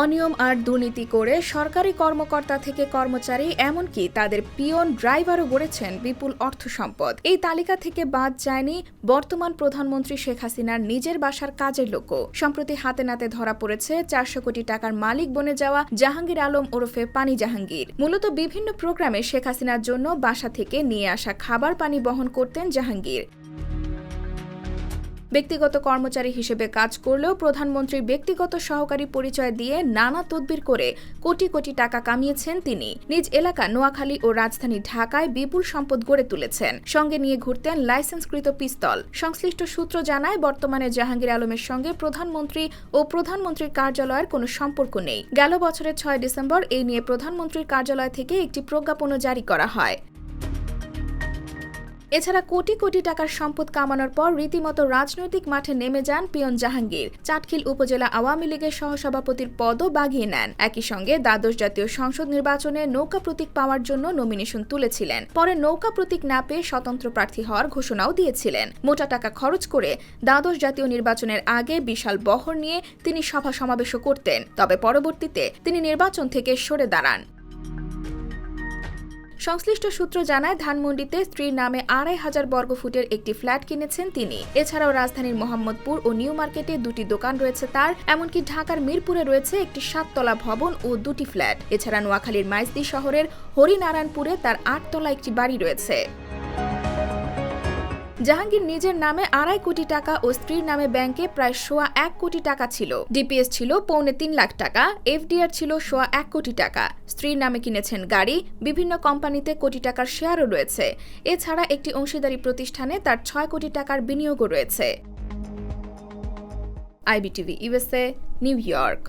অনিয়ম আর দুর্নীতি করে সরকারি কর্মকর্তা থেকে কর্মচারী, এমনকি তাদের পিয়ন ড্রাইভারও গড়েছেন বিপুল অর্থ সম্পদ। এই তালিকা থেকে বাদ যায়নি বর্তমান প্রধানমন্ত্রী শেখ হাসিনার নিজের বাসার কাজের লোকও। সম্প্রতি হাতে নাতে ধরা পড়েছে চারশো কোটি টাকার মালিক বনে যাওয়া জাহাঙ্গীর আলম ওরফে পানি জাহাঙ্গীর। মূলত বিভিন্ন প্রোগ্রামে শেখ হাসিনার জন্য বাসা থেকে নিয়ে আসা খাবার পানি বহন করতেন জাহাঙ্গীর। ব্যক্তিগত কর্মচারী হিসেবে কাজ করলেও প্রধানমন্ত্রীর ব্যক্তিগত সহকারী পরিচয় দিয়ে নানা তদবির করে কোটি কোটি টাকা কামিয়েছেন তিনি। নিজ এলাকা নোয়াখালী ও রাজধানী ঢাকায় বিপুল সম্পদ গড়ে তুলেছেন। সঙ্গে নিয়ে ঘুরতেন লাইসেন্সকৃত পিস্তল। সংশ্লিষ্ট সূত্র জানায়, বর্তমানে জাহাঙ্গীর আলমের সঙ্গে প্রধানমন্ত্রী ও প্রধানমন্ত্রীর কার্যালয়ের কোনো সম্পর্ক নেই। গেল বছরের ছয় ডিসেম্বর এই নিয়ে প্রধানমন্ত্রীর কার্যালয় থেকে একটি প্রজ্ঞাপনও জারি করা হয়। এছাড়া কোটি কোটি টাকার সম্পদ কামানোর পর রীতিমতো রাজনৈতিক মাঠে নেমে যান পিয়ন জাহাঙ্গীর। চাটখিল উপজেলা আওয়ামী লীগের সহসভাপতির পদও বাগিয়ে নেন। একই সঙ্গে দ্বাদশ জাতীয় সংসদ নির্বাচনে নৌকা প্রতীক পাওয়ার জন্য নমিনেশন তুলেছিলেন। পরে নৌকা প্রতীক না পেয়ে স্বতন্ত্র প্রার্থী হওয়ার ঘোষণাও দিয়েছিলেন। মোটা টাকা খরচ করে দ্বাদশ জাতীয় নির্বাচনের আগে বিশাল বহর নিয়ে তিনি সভা সমাবেশও করতেন। তবে পরবর্তীতে তিনি নির্বাচন থেকে সরে দাঁড়ান। সংশ্লিষ্ট সূত্র জানায়, ধানমন্ডিতে স্ত্রীর নামে আড়াই হাজার বর্গফুটের একটি ফ্ল্যাট কিনেছেন তিনি। এছাড়াও রাজধানীর মোহাম্মদপুর ও নিউ মার্কেটে দুটি দোকান রয়েছে তার, এমনকি ঢাকার মিরপুরে রয়েছে একটি সাততলা ভবন ও দুটি ফ্ল্যাট। এছাড়া নোয়াখালীর মাইজদি শহরের হরিনারায়ণপুরে তার আটতলা একটি বাড়ি রয়েছে। জাহাঙ্গীর নিজের নামে আড়াই কোটি টাকা ও স্ত্রীর নামে ব্যাংকে প্রায় সোয়া এক কোটি টাকা ছিল। ডিপিএস ছিল পৌনে তিন লাখ টাকা, এফডিআর ছিল সোয়া এক কোটি টাকা। স্ত্রীর নামে কিনেছেন গাড়ি, বিভিন্ন কোম্পানিতে কোটি টাকার শেয়ারও রয়েছে। এছাড়া একটি অংশীদারি প্রতিষ্ঠানে তার ছয় কোটি টাকার বিনিয়োগও রয়েছে। IBTV USA New York.